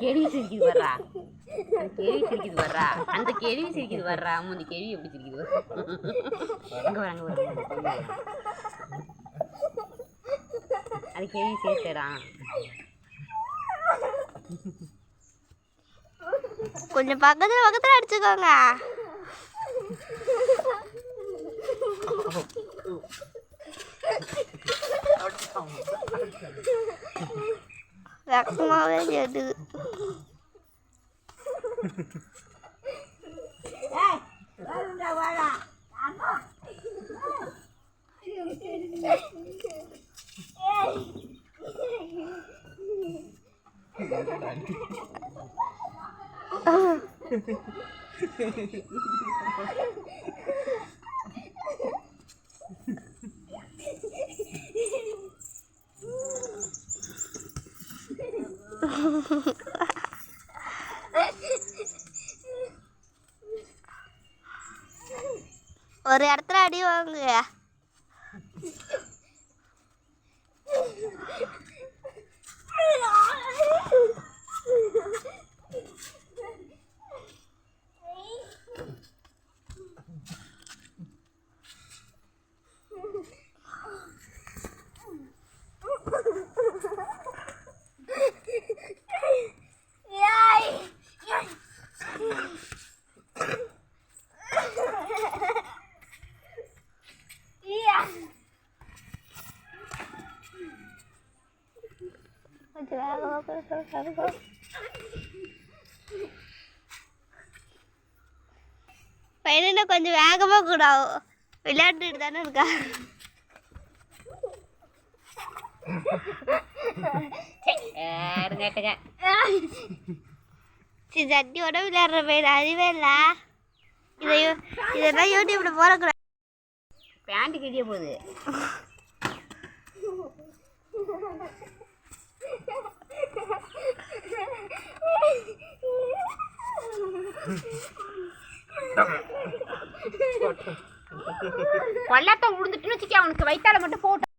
கேள்வி சிரிக்குது வர்றா அந்த கேள்வி சிரிக்குது வர்றா அந்த கேள்வி சிரிக்குது வர்றா அம்மா அந்த கேள்வி எப்படி சிரிக்குது அங்கே வர அங்கே வர அது கேள்வி சேர்த்துடா கொஞ்சம் பக்கத்துல பக்கத்துல அடிச்சுக்கோங்க. Aklıma öyle geldi. Hey, ben de bana. Tamam. ஒரு இடத்துல அடி வாங்குங்க. கொஞ்சம் வேகமாக பேசுங்க பையனை கொஞ்சம் வேகமாக கூட விளையாண்டுட்டு தானே இருக்கா? கேட்டுங்க சரி சட்டியோட விளையாடுற பையன் அறிவே இல்லை. இதை இதெல்லாம் யூடியூப்ல போடக்கூடாது. பேண்ட் கிழிய போகுது. கொல்லாத்த விழுந்துட்டுன்னு வச்சுக்க அவனுக்கு வயிற்றால மட்டும் போட்டு